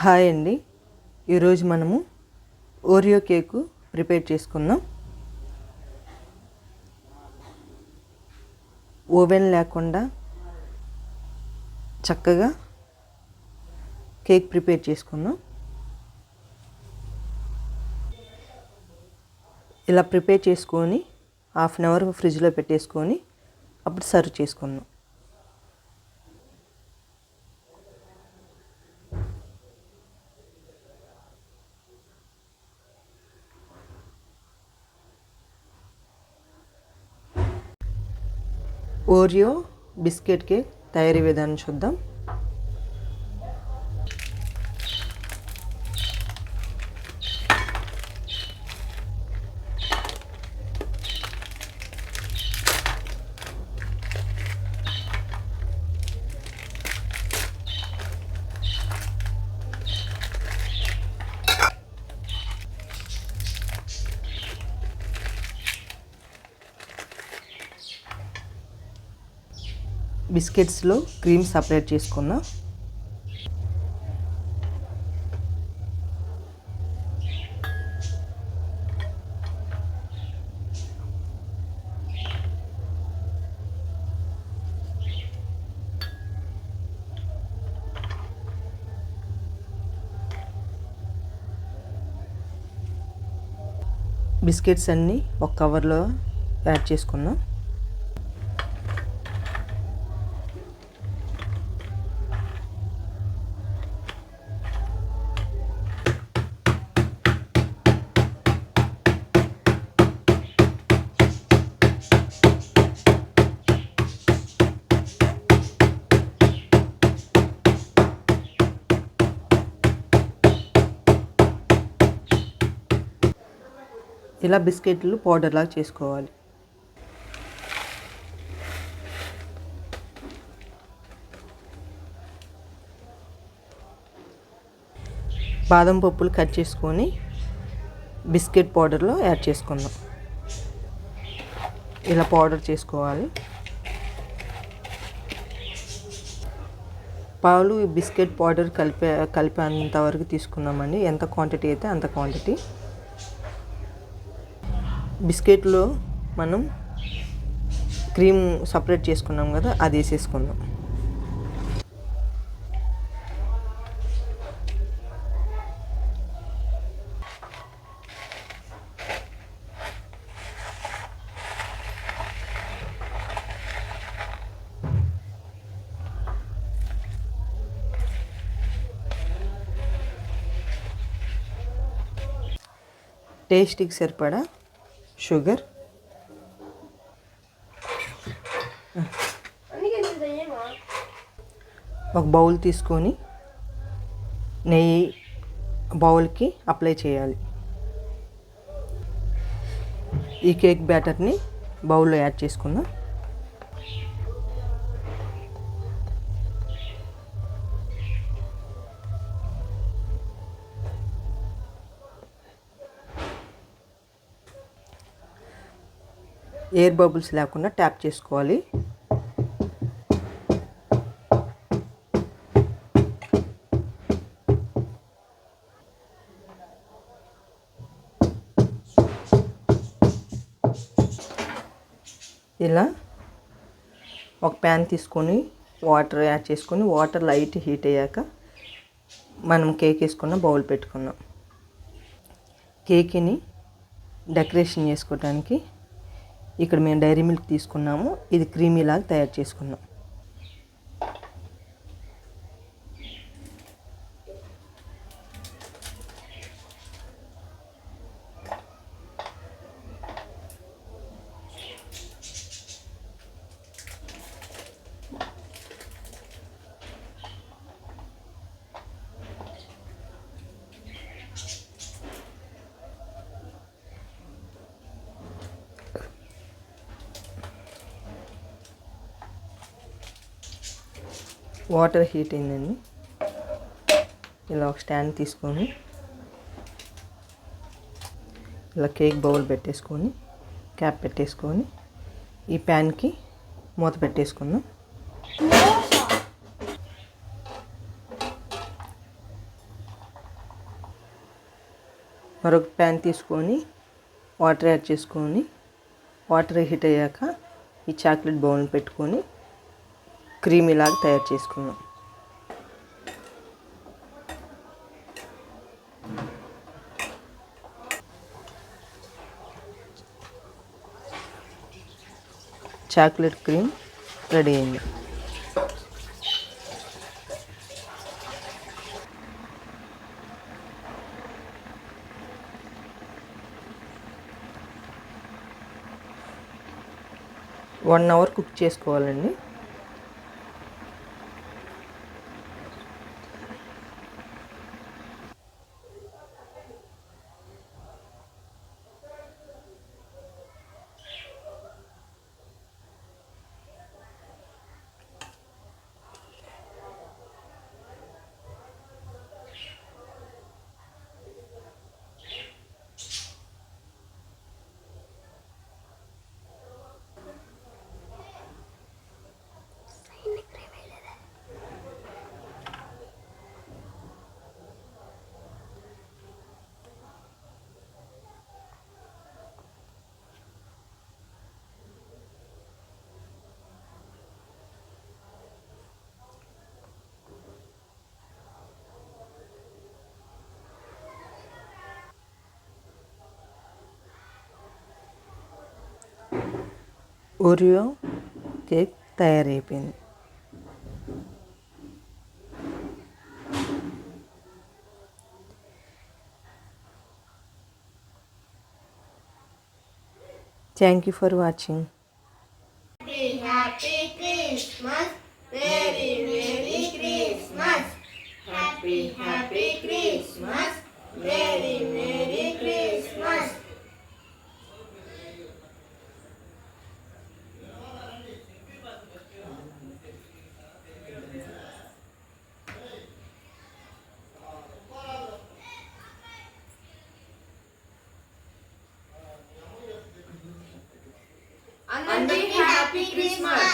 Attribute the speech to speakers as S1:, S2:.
S1: Hi అండి. ఈరోజు మనము ఓరియో కేకు ప్రిపేర్ చేసుకుందాం. ఓవెన్ లేకుండా చక్కగా కేక్ ప్రిపేర్ చేసుకుందాం. ఇలా ప్రిపేర్ చేసుకొని హాఫ్ అన్ అవర్ ఫ్రిడ్జ్లో పెట్టేసుకొని అప్పుడు సర్వ్ చేసుకుందాం. ఓరియో బిస్కెట్ కేక్ తయారీ విధానం చూద్దాం బిస్కెట్స్లో క్రీమ్ సపరేట్ చేసుకున్నా బిస్కెట్స్ అన్నీ ఒక కవర్లో యాడ్ చేసుకుందాం. ఇలా బిస్కెట్లు పౌడర్లా చేసుకోవాలి. బాదం పప్పులు కట్ చేసుకొని బిస్కెట్ పౌడర్లో యాడ్ చేసుకుందాం. ఇలా పౌడర్ చేసుకోవాలి. పాలు బిస్కెట్ పౌడర్ కలిపే కలిపేంత వరకు తీసుకున్నామండి. ఎంత క్వాంటిటీ అయితే అంత క్వాంటిటీ. బిస్కెట్లో మనం క్రీమ్ సపరేట్ చేసుకున్నాం కదా అది వేసేసుకుందాం. టేస్ట్కి సరిపడా షుగర్. ఒక బౌల్ తీసుకొని నెయ్యి బౌల్కి అప్లై చేయాలి. ఈ కేక్ బ్యాటర్ని బౌల్లో యాడ్ చేసుకుందాం. ఎయిర్ బబుల్స్ లేకుండా ట్యాప్ చేసుకోవాలి. ఇలా ఒక ప్యాన్ తీసుకొని వాటర్ యాడ్ చేసుకొని వాటర్ లైట్ హీట్ అయ్యాక మనం కేక్ వేసుకున్న బౌల్ పెట్టుకున్నాం. కేక్ని డెకరేషన్ చేసుకోవడానికి ఇక్కడ మేము డైరీ మిల్క్ తీసుకున్నాము. ఇది క్రీమీ లాగా తయారు చేసుకున్నాం. వాటర్ హీట్ అయిందండి. ఇలా ఒక స్టాండ్ తీసుకొని ఇలా కేక్ బౌల్ పెట్టేసుకొని క్యాప్ పెట్టేసుకొని ఈ ప్యాన్కి మూత మరొక ప్యాన్ తీసుకొని వాటర్ యాడ్ చేసుకొని వాటర్ హీట్ అయ్యాక ఈ చాక్లెట్ బౌల్ పెట్టుకొని క్రీమీలాగా తయారు చేసుకున్నాం చాక్లెట్ క్రీమ్ రెడీ అయింది. వన్ అవర్ కుక్ చేసుకోవాలండి. ఓరియో కేక్ తయారైపోయింది. Thank you for watching
S2: happy Christmas very అందరికీ హ్యాపీ క్రిస్మస్